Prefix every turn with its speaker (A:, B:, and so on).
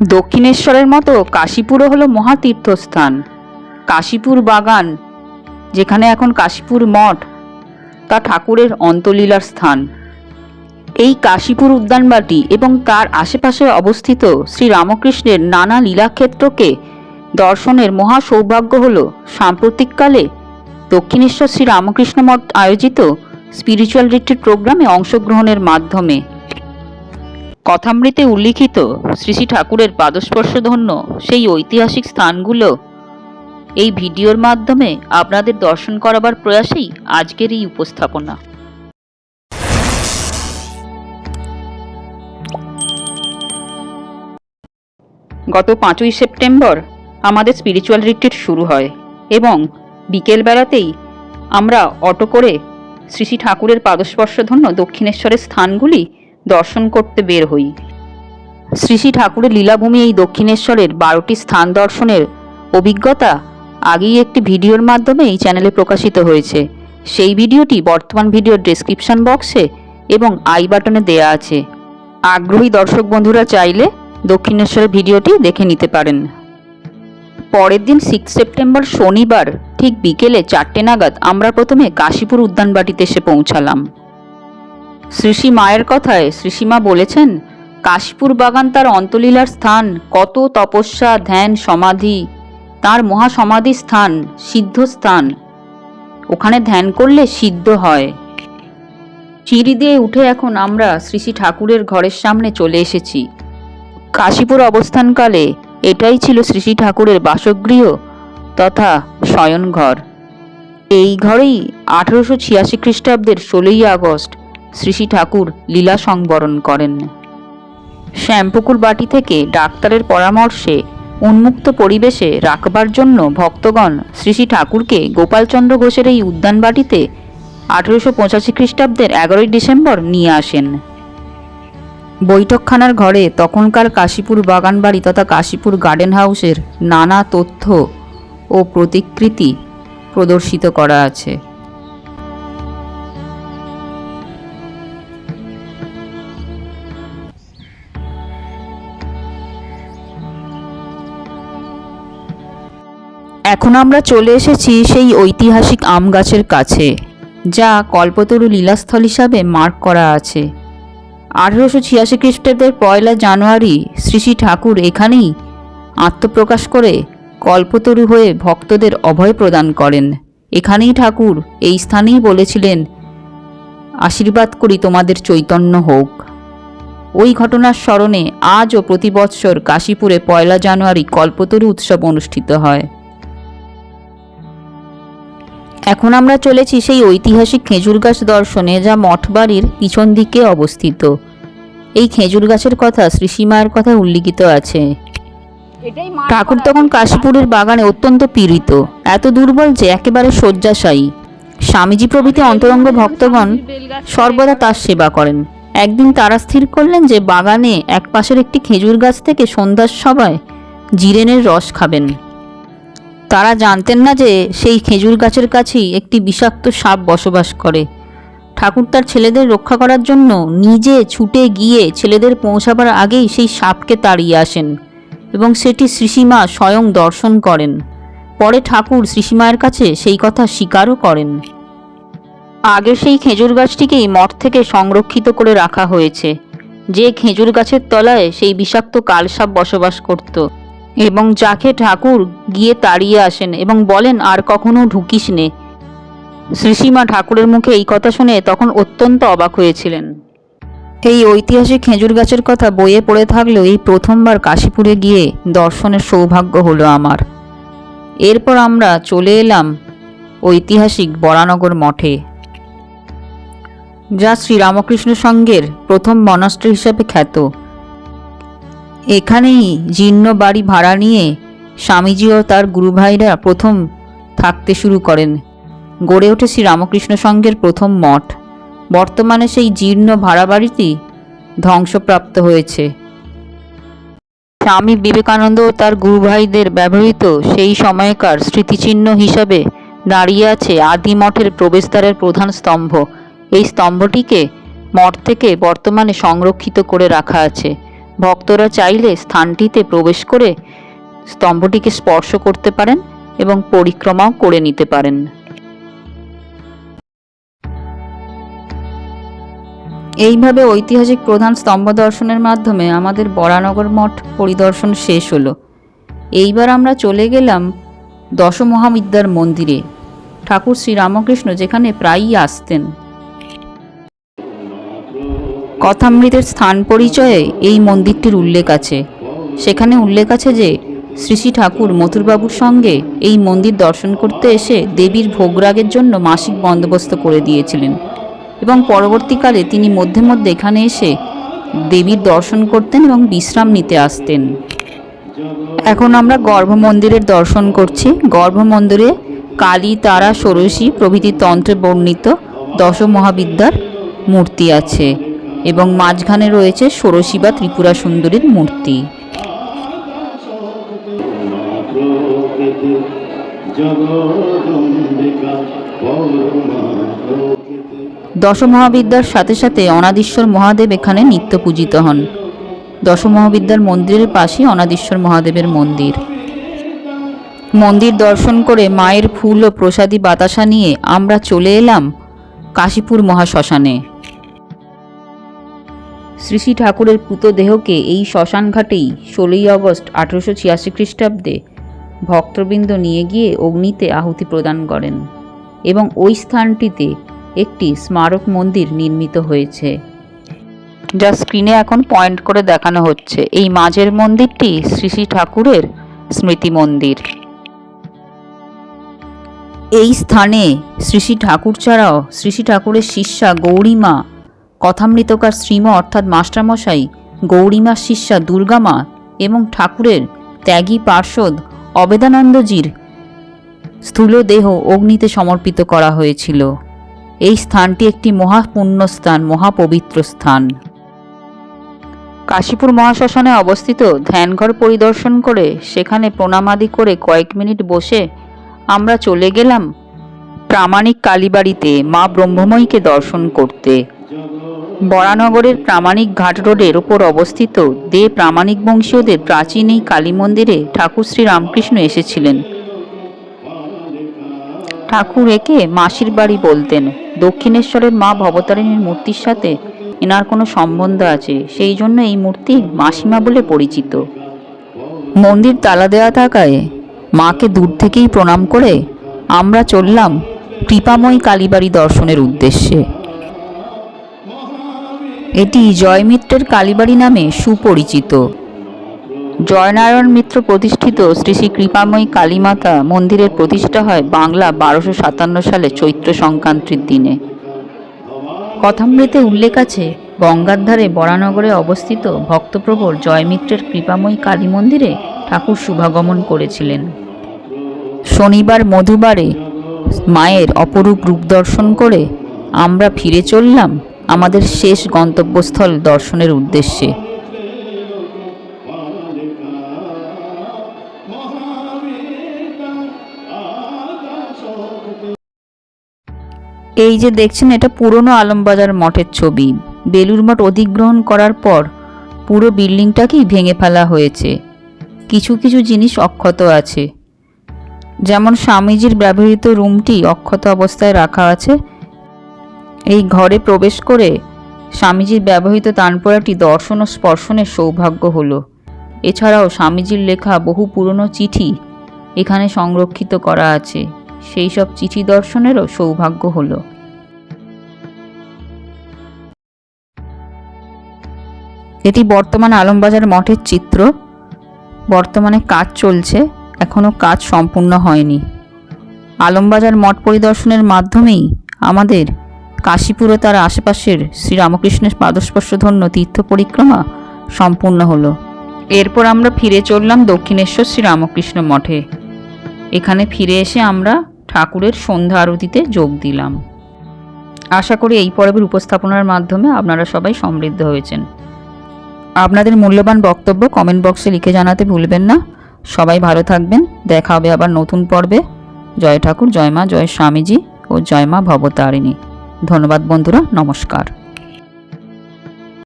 A: দক্ষিণেশ্বরের মতো কাশীপুরও হলো মহাতীর্থস্থান। কাশীপুর বাগান, যেখানে এখন কাশীপুর মঠ, তা ঠাকুরের অন্তলীলার স্থান। এই কাশীপুর উদ্যানবাটি এবং তার আশেপাশে অবস্থিত শ্রী রামকৃষ্ণের নানা লীলাক্ষেত্রকে দর্শনের মহা সৌভাগ্য হল সাম্প্রতিককালে দক্ষিণেশ্বর শ্রী রামকৃষ্ণ মঠ আয়োজিত স্পিরিচুয়াল রিট্রিট প্রোগ্রামে অংশগ্রহণের মাধ্যমে। কথামৃতে উল্লিখিত শ্রী শ্রী ঠাকুরের পাদস্পর্শধন্য সেই ঐতিহাসিক স্থানগুলো, এই ভিডিওর মাধ্যমে আপনাদের দর্শন করাবার প্রয়াসেই আজকের এই উপস্থাপনা। গত পাঁচই সেপ্টেম্বর আমাদের স্পিরিচুয়াল রিট্রিট শুরু হয় এবং বিকেলবেলাতেই আমরা অটো করে শ্রী শ্রী ঠাকুরের পাদস্পর্শধন্য দক্ষিণেশ্বরের স্থানগুলি দর্শন করতে বের হই। শ্রী শ্রী ঠাকুরের লীলাভূমি এই দক্ষিণেশ্বরের বারোটি স্থান দর্শনের অভিজ্ঞতা আগেই একটি ভিডিওর মাধ্যমে এই চ্যানেলে প্রকাশিত হয়েছে। সেই ভিডিওটি বর্তমান ভিডিওর ডেসক্রিপশন বক্সে এবং আই বাটনে দেয়া আছে। আগ্রহী দর্শক বন্ধুরা চাইলে দক্ষিণেশ্বরের ভিডিওটি দেখে নিতে পারেন। পরের দিন সিক্স সেপ্টেম্বর শনিবার ঠিক বিকেলে চারটে নাগাদ আমরা প্রথমে কাশীপুর উদ্যানবাটিতে এসে পৌঁছালাম। শ্রীশ্রী মায়ের কথায় শ্রীশীমা বলেছেন, কাশীপুর বাগান তার অন্তলীলার স্থান, কত তপস্যা, ধ্যান, সমাধি। তার মহাসমাধি স্থান, সিদ্ধ স্থান। ওখানে ধ্যান করলে সিদ্ধ হয়। সিঁড়ি দিয়ে উঠে এখন আমরা শ্রী শ্রী ঠাকুরের ঘরের সামনে চলে এসেছি। কাশীপুর অবস্থানকালে এটাই ছিল শ্রী শ্রী ঠাকুরের বাসগৃহ তথা শয়নঘর। এই ঘরেই আঠারোশো ছিয়াশি খ্রিস্টাব্দের ষোলোই আগস্ট শ্রী শ্রী ঠাকুর লীলা সংবরণ করেন। শ্যামপুকুর বাটি থেকে ডাক্তারের পরামর্শে উন্মুক্ত পরিবেশে রাখবার জন্য ভক্তগণ শ্রী শ্রী ঠাকুরকে গোপালচন্দ্র ঘোষের এই উদ্যান বাটিতে আঠেরোশো পঁচাশি খ্রিস্টাব্দের এগারোই ডিসেম্বর নিয়ে আসেন। বৈঠকখানার ঘরে তখনকার কাশীপুর বাগানবাড়ি তথা কাশীপুর গার্ডেন হাউসের নানা তথ্য ও প্রতিকৃতি প্রদর্শিত করা আছে। এখন আমরা চলে এসেছি সেই ঐতিহাসিক আম গাছের কাছে, যা কল্পতরু লীলাস্থল হিসাবে মার্ক করা আছে। আঠেরোশো ছিয়াশি খ্রিস্টাব্দের পয়লা জানুয়ারি শ্রী শ্রী ঠাকুর এখানেই আত্মপ্রকাশ করে কল্পতরু হয়ে ভক্তদের অভয় প্রদান করেন। এখানেই ঠাকুর এই স্থানেই বলেছিলেন, আশীর্বাদ করি তোমাদের চৈতন্য হোক। ওই ঘটনার স্মরণে আজও প্রতি বৎসর কাশীপুরে পয়লা জানুয়ারি কল্পতরু উৎসব অনুষ্ঠিত হয়। এখন আমরা চলেছি সেই ঐতিহাসিক খেজুর গাছ দর্শনে যা মঠবাড়ির পিছন দিকে অবস্থিত। এই খেজুর গাছের কথা শ্রীসীমায়ের কথা উল্লিখিত আছে। ঠাকুর তখন কাশীপুরের বাগানে অত্যন্ত পীড়িত। এত দুর্বল যে একেবারে শয্যাশায়ী। স্বামীজি প্রভৃতি অন্তরঙ্গ ভক্তগণ সর্বদা তার সেবা করেন। একদিন তারা স্থির করলেন যে বাগানে এক পাশের একটি খেজুর গাছ থেকে সন্ধ্যার সভায় জিরেনের রস খাবেন। তারা জানতেন না যে সেই খেজুর গাছের কাছেই একটি বিষাক্ত সাপ বসবাস করে। ঠাকুর তার ছেলেদের রক্ষা করার জন্য নিজে ছুটে গিয়ে ছেলেদের পৌঁছাবার আগেই সেই সাপকে তাড়িয়ে আসেন এবং সেটি শ্রীসীমা স্বয়ং দর্শন করেন। পরে ঠাকুর শ্রীসীমায়ের কাছে সেই কথা স্বীকারও করেন। আগে সেই খেজুর গাছটিকেই মঠ থেকে সংরক্ষিত করে রাখা হয়েছে। যে খেজুর গাছের তলায় সেই বিষাক্ত কালসাপ বসবাস করত। এবং যাকে ঠাকুর গিয়ে তাড়িয়ে আসেন এবং বলেন, আর কখনো ঢুকিস নে। শ্রীসীমা ঠাকুরের মুখে এই কথা শুনে তখন অত্যন্ত অবাক হয়েছিলেন। এই ঐতিহাসিক খেজুর গাছের কথা বইয়ে পড়ে থাকলেও এই প্রথমবার কাশীপুরে গিয়ে দর্শনের সৌভাগ্য হলো আমার। এরপর আমরা চলে এলাম ঐতিহাসিক বরানগর মঠে, যা শ্রীরামকৃষ্ণ সঙ্গের প্রথম মনাস্ট্রি হিসাবে খ্যাত। এখানেই জীর্ণ বাড়ি ভাড়া নিয়ে স্বামীজি ও তার গুরুভাইরা প্রথম থাকতে শুরু করেন। গড়ে ওঠে শ্রী রামকৃষ্ণ সংঘের প্রথম মঠ। বর্তমানে সেই জীর্ণ ভাড়া বাড়িটি ধ্বংসপ্রাপ্ত হয়েছে। স্বামী বিবেকানন্দ ও তার গুরুভাইদের ব্যবহৃত সেই সময়কার স্মৃতিচিহ্ন হিসাবে দাঁড়িয়ে আছে আদি মঠের প্রবেশদ্বারের প্রধান স্তম্ভ। এই স্তম্ভটিকে মঠ থেকে বর্তমানে সংরক্ষিত করে রাখা আছে। ভক্তরা চাইলে স্থানটিতে প্রবেশ করে স্তম্ভটিকে স্পর্শ করতে পারেন এবং পরিক্রমাও করে নিতে পারেন। এইভাবে ঐতিহাসিক প্রধান স্তম্ভ দর্শনের মাধ্যমে আমাদের বরানগর মঠ পরিদর্শন শেষ হলো। এইবার আমরা চলে গেলাম দশমহাবিদ্যার মন্দিরে। ঠাকুর শ্রীরামকৃষ্ণ যেখানে প্রায়ই আসতেন। কথামৃতের স্থান পরিচয়ে এই মন্দিরটির উল্লেখ আছে। সেখানে উল্লেখ আছে যে শ্রী শ্রী ঠাকুর মথুরবাবুর সঙ্গে এই মন্দির দর্শন করতে এসে দেবীর ভোগরাগের জন্য মাসিক বন্দোবস্ত করে দিয়েছিলেন এবং পরবর্তীকালে তিনি মধ্যে মধ্যে এখানে এসে দেবীর দর্শন করতেন এবং বিশ্রাম নিতে আসতেন। এখন আমরা গর্ভ মন্দিরের দর্শন করছি। গর্ভ মন্দিরে কালী, তারা, ষোড়শী প্রভৃতি তন্ত্রে বর্ণিত দশ মহাবিদ্যার মূর্তি আছে। এবং মাঝখানে রয়েছে ষোড়শী বা ত্রিপুরা সুন্দরীর মূর্তি।
B: প্রকৃতি জগদম্বিকা পরমা প্রকৃতি
A: দশ মহাবিদ্যার সাথে সাথে অনাদীশ্বর মহাদেব এখানে নিত্য পূজিত হন। দশ মহাবিদ্যার মন্দিরের পাশেই অনাদীশ্বর মহাদেবের মন্দির। মন্দির দর্শন করে মায়ের ফুল ও প্রসাদী বাতাসা নিয়ে আমরা চলে এলাম কাশীপুর মহাশ্মশানে। শ্রী শ্রী ঠাকুরের পুত দেহকে এই শ্মশান ঘাটেই ষোলোই আগস্ট আঠেরোশো ছিয়াশি খ্রিস্টাব্দে ভক্তবৃন্দ নিয়ে গিয়ে অগ্নিতে আহুতি প্রদান করেন এবং ওই স্থানটিতে একটি স্মারক মন্দির নির্মিত হয়েছে। যা স্ক্রিনে এখন পয়েন্ট করে দেখানো হচ্ছে। এই মাঝের মন্দিরটি শ্রী শ্রী ঠাকুরের স্মৃতি মন্দির। এই স্থানে শ্রী শ্রী ঠাকুর ছাড়াও শ্রী শ্রী ঠাকুরের শিষ্যা গৌরীমা কথামৃতকার শ্রীম অর্থাৎ মাস্টারমশাই, গৌরীমা শিষ্যা দুর্গামা এবং ঠাকুরের ত্যাগী পার্ষদ অবেদানন্দজির স্থূল দেহ অগ্নিতে সমর্পিত করা হয়েছিল। এই স্থানটি একটি মহাপুণ্য স্থান মহাপবিত্র স্থান। কাশীপুর মহাশ্মশানে অবস্থিত ধ্যানঘর পরিদর্শন করে সেখানে প্রণামাদি করে কয়েক মিনিট বসে আমরা চলে গেলাম প্রামাণিক কালীবাড়িতে মা ব্রহ্মময়ীকে দর্শন করতে। বরানগরের প্রামাণিক ঘাট রোডের ওপর অবস্থিত দে প্রামাণিক বংশীয়দের প্রাচীন এই কালী মন্দিরে ঠাকুর শ্রী রামকৃষ্ণ এসেছিলেন। ঠাকুর একে মাসির বাড়ি বলতেন। দক্ষিণেশ্বরের মা ভবতারিণীর মূর্তির সাথে এনার কোনো সম্বন্ধ আছে, সেই জন্য এই মূর্তি মাসিমা বলে পরিচিত। মন্দির তালা দেওয়া থাকায় মাকে দূর থেকেই প্রণাম করে আমরা চললাম কৃপাময়ী কালীবাড়ি দর্শনের উদ্দেশ্যে। এটি জয়মিত্রের কালীবাড়ি নামে সুপরিচিত। জয়নারায়ণ মিত্র প্রতিষ্ঠিত শ্রী শ্রী কৃপাময়ী কালীমাতা মন্দিরের প্রতিষ্ঠা হয় বাংলা বারোশো সাতান্ন সালে চৈত্র সংক্রান্তির দিনে। কথামৃতে উল্লেখ আছে, গঙ্গার ধারে বরানগরে অবস্থিত ভক্তপ্রবর জয়মিত্রের কৃপাময়ী কালী মন্দিরে ঠাকুর শুভাগমন করেছিলেন। শনিবার মধুবারে মায়ের অপরূপ রূপ দর্শন করে আমরা ফিরে চললাম আমাদের শেষ গন্তব্যস্থল দর্শনের উদ্দেশ্যে। এই যে দেখছেন, এটা পুরনো আলমবাজার মঠের ছবি। বেলুর মঠ অধিগ্রহণ করার পর পুরো বিল্ডিংটাকেই ভেঙে ফেলা হয়েছে। কিছু কিছু জিনিস অক্ষত আছে। যেমন স্বামীজির ব্যবহৃত রুমটি অক্ষত অবস্থায় রাখা আছে এই ঘরে প্রবেশ করে স্বামীজির ব্যবহৃত তানপোড়াটি দর্শন ও স্পর্শনের সৌভাগ্য হলো। এছাড়াও স্বামীজির লেখা বহু পুরনো চিঠি এখানে সংরক্ষিত করা আছে। সেই সব চিঠি দর্শনেরও সৌভাগ্য হলো। এটি বর্তমান আলমবাজার মঠের চিত্র। বর্তমানে কাজ চলছে এখনও কাজ সম্পূর্ণ হয়নি। আলমবাজার মঠ পরিদর্শনের মাধ্যমেই আমাদের কাশীপুর তার আশেপাশের শ্রীরামকৃষ্ণের পাদস্পর্শধন্য তীর্থ পরিক্রমা সম্পূর্ণ হলো। এরপর আমরা ফিরে চললাম দক্ষিণেশ্বর শ্রীরামকৃষ্ণ মঠে। এখানে ফিরে এসে আমরা ঠাকুরের সন্ধ্যা আরতিতে যোগ দিলাম। আশা করি এই পর্বের উপস্থাপনার মাধ্যমে আপনারা সবাই সমৃদ্ধ হয়েছেন। আপনাদের মূল্যবান বক্তব্য কমেন্ট বক্সে লিখে জানাতে ভুলবেন না। সবাই ভালো থাকবেন। দেখা হবে আবার নতুন পর্বে। জয় ঠাকুর, জয় মা, জয় স্বামীজি ও জয় মা ভবতারিণী। ধন্যবাদ বন্ধুরা নমস্কার।